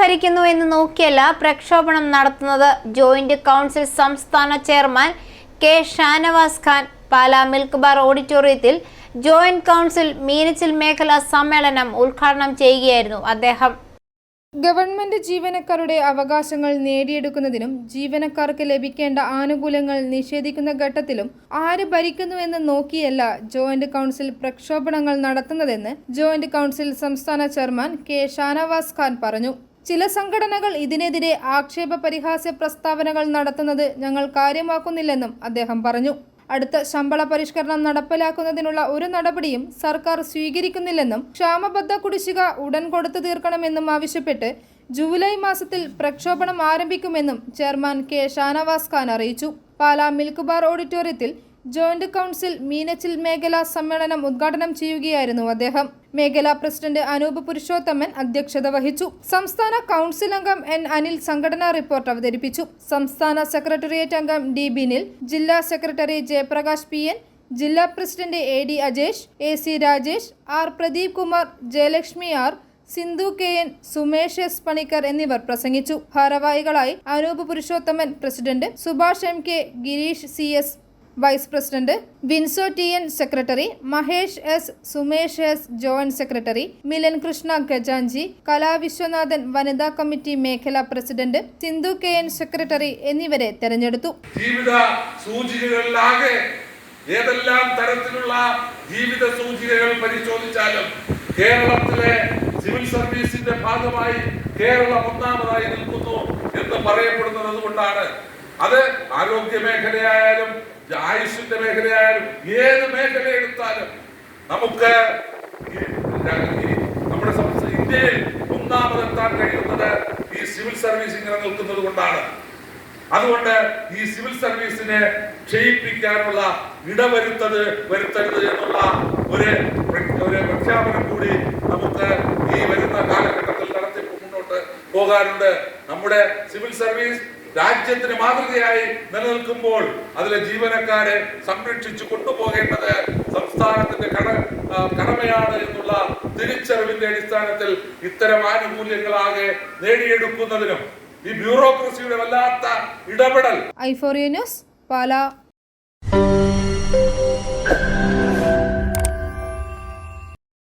ഭരിക്കുന്നു എന്ന് നോക്കിയല്ല പ്രക്ഷോഭണം നടത്തുന്നത്. ജോയിന്റ് കൗൺസിൽ സംസ്ഥാന chairman K Shanavas Khan Pala milk bar ഓഡിറ്റോറിയത്തിൽ ജോയിന്റ് കൗൺസിൽ മീനച്ചിൽ മേഖലാ സമ്മേളനം ഉദ്ഘാടനം ചെയ്യുകയായിരുന്നു അദ്ദേഹം. ഗവൺമെന്റ് ജീവനക്കാരുടെ അവകാശങ്ങൾ നേടിയെടുക്കുന്നതിനും ജീവനക്കാർക്ക് ലഭിക്കേണ്ട ആനുകൂല്യങ്ങൾ നിഷേധിക്കുന്ന ഘട്ടത്തിലും ആര് ഭരിക്കുന്നുവെന്ന് നോക്കിയല്ല ജോയിന്റ് കൗൺസിൽ പ്രക്ഷോഭണങ്ങൾ നടത്തുന്നതെന്ന് ജോയിന്റ് കൗൺസിൽ സംസ്ഥാന ചെയർമാൻ കെ ഷാനവാസ് ഖാൻ പറഞ്ഞു. ചില സംഘടനകൾ ഇതിനെതിരെ ആക്ഷേപ പരിഹാസ്യ പ്രസ്താവനകൾ നടത്തുന്നത് ഞങ്ങൾ കാര്യമാക്കുന്നില്ലെന്നും അദ്ദേഹം പറഞ്ഞു. അടുത്ത ശമ്പള പരിഷ്കരണം നടപ്പിലാക്കുന്നതിനുള്ള ഒരു നടപടിയും സർക്കാർ സ്വീകരിക്കുന്നില്ലെന്നും ക്ഷാമബദ്ധ കുടിശ്ശിക ഉടൻ കൊടുത്തു തീർക്കണമെന്നും ആവശ്യപ്പെട്ട് ജൂലൈ മാസത്തിൽ പ്രക്ഷോഭണം ആരംഭിക്കുമെന്നും ചെയർമാൻ കെ ഷാനവാസ് ഖാൻ അറിയിച്ചു. പാലാ മിൽക്ക് ബാർ ഓഡിറ്റോറിയത്തിൽ ജോയിന്റ് കൗൺസിൽ മീനച്ചിൽ മേഖലാ സമ്മേളനം ഉദ്ഘാടനം ചെയ്യുകയായിരുന്നു അദ്ദേഹം. മേഖലാ പ്രസിഡന്റ് അനൂപ് പുരുഷോത്തമൻ അധ്യക്ഷത വഹിച്ചു. സംസ്ഥാന കൗൺസിൽ അംഗം എൻ അനിൽ സംഘടനാ റിപ്പോർട്ട് അവതരിപ്പിച്ചു. സംസ്ഥാന സെക്രട്ടേറിയറ്റ് അംഗം ഡി ബിനിൽ ജില്ലാ സെക്രട്ടറി ജയപ്രകാശ് പി എൻ ജില്ലാ president A D Ajesh A C Rajesh R Pradeep Kumar Jayalakshmi R Sindhu K N Sumesh S Panicker എന്നിവർ പ്രസംഗിച്ചു. ഭാരവാഹികളായി Anoop Purushothaman president Subhash M K Gireesh C S vice president Vinso T N secretary Mahesh S Sumesh S joint secretary Milan Krishna ഗജാഞ്ചി Kalaviswanathan വനിതാ committee മേഖലാ president Sindhu K N secretary എന്നിവരെ തെരഞ്ഞെടുത്തു. ജീവിത സൂചികകളിലാകെ ഏതെല്ലാം തരത്തിലുള്ള ജീവിത സൂചികകൾ പരിശോധിച്ചാലും കേരളത്തിലെ സിവിൽ സർവീസിന്റെ ഭാഗമായി കേരളം ഒന്നാമതായി നിൽക്കുന്നു എന്ന് പറയപ്പെടുന്നത് അതുകൊണ്ടാണ് അത് ആരോഗ്യ മേഖലയായാലും ആയുഷിന്റെ മേഖലയായാലും ഏത് മേഖല എടുത്താലും നമുക്ക് നമ്മുടെ ഇന്ത്യയിൽ ഒന്നാമതെത്താൻ കഴിയുന്നത് ഈ സിവിൽ സർവീസ് ഇങ്ങനെ നിൽക്കുന്നത് കൊണ്ടാണ്. അതുകൊണ്ട് ഈ സിവിൽ സർവീസിനെ ക്ഷയിപ്പിക്കാനുള്ള ഇടവരുത്തത് വരുത്തരുത് എന്നുള്ള ഒരു ഒരു പ്രഖ്യാപനം കൂടി നമുക്ക് ഈ വരുന്ന കാലഘട്ടത്തിൽ നടത്തി മുന്നോട്ട് പോകാനുണ്ട്. നമ്മുടെ സിവിൽ സർവീസ് രാജ്യത്തിന് മാതൃകയായി നിലനിൽക്കുമ്പോൾ അതിലെ ജീവനക്കാരെ സംരക്ഷിച്ചു കൊണ്ടുപോകേണ്ടത് സംസ്ഥാനത്തിന്റെ കട കടമയാണ് എന്നുള്ള തിരിച്ചറിവിന്റെ അടിസ്ഥാനത്തിൽ ഇത്തരം ആനുകൂല്യങ്ങളാകെ നേടിയെടുക്കുന്നതിനും ഈ ബ്യൂറോക്രസിയുടെ വല്ലാത്ത ഇടപെടൽ. Euphoria news Pala.